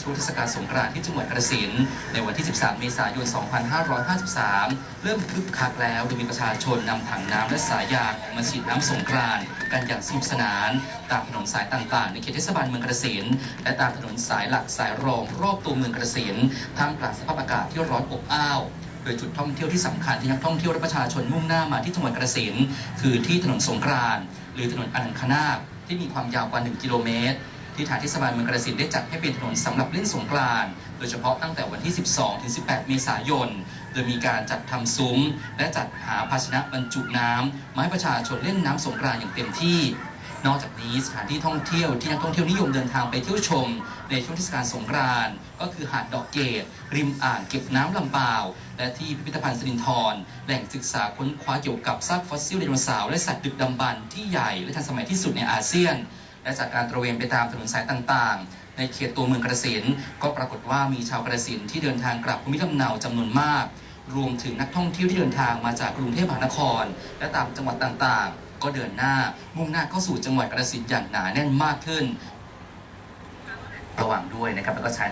ช่วงเทศกาลสงกรานต์ที่จังหวัดกระสินในวันที่ 13 เมษายน 2553 เริ่มคึกคักแล้วโดยมีประชาชนนำถังน้ำและสายยางมาฉีดน้ำสงกรานต์กันอย่างสนุกสนาน ตามถนนสายต่างๆ ในเขตเทศบาลเมืองกระสินและตามถนนสายหลักสายรองรอบตัวเมืองกระสินท่ามกลางสภาพอากาศที่ร้อนอบอ้าวโดยจุดท่องเที่ยวที่สำคัญที่นักท่องเที่ยวและประชาชนมุ่งหน้ามาที่จังหวัดกระสินคือที่ถนนสงกรานต์หรือถนนอนันคนาคที่มีความยาวกว่า 1 กิโลเมตร ที่ทางเทศบาลเมืองกระสินได้จัดให้เป็นถนนสำหรับเล่นสงกรานต์โดยเฉพาะตั้งแต่วันที่ 12 ถึง 18 เมษายน โดยมีการจัดทำซุ้ม และจัดหาภาชนะบรรจุน้ำมาให้ประชาชนเล่นน้ำสงกรานต์อย่างเต็มที่ นอกจากนี้สถานที่ท่องเที่ยวที่นักท่องเที่ยวนิยมเดินทางไปเที่ยวชม ในช่วงเทศกาลสงกรานต์ก็คือหาดดอกเกดริมอ่างเก็บน้ำลำปาและที่พิพิธภัณฑ์สิรินธรแหล่งศึกษาค้นคว้าเกี่ยวกับซากฟอสซิลไดโนเสาร์และสัตว์ดึกดำบรรพ์ที่ใหญ่และทันสมัยที่สุดในอาเซียน และจากการตระเวนไปตามถนนสายต่างๆ ในเขตตัวเมืองกระสินก็ปรากฏว่ามีชาวกระสินที่เดินทางกลับภูมิลำเนาจำนวนมาก รวมถึงนักท่องเที่ยวที่เดินทางมาจากกรุงเทพมหานคร และตามจังหวัดต่างๆ ก็เดินหน้ามุ่งหน้าเข้าสู่จังหวัดกระสินอย่างหนาแน่นมากขึ้น ระวังด้วยนะครับแล้วก็ใช้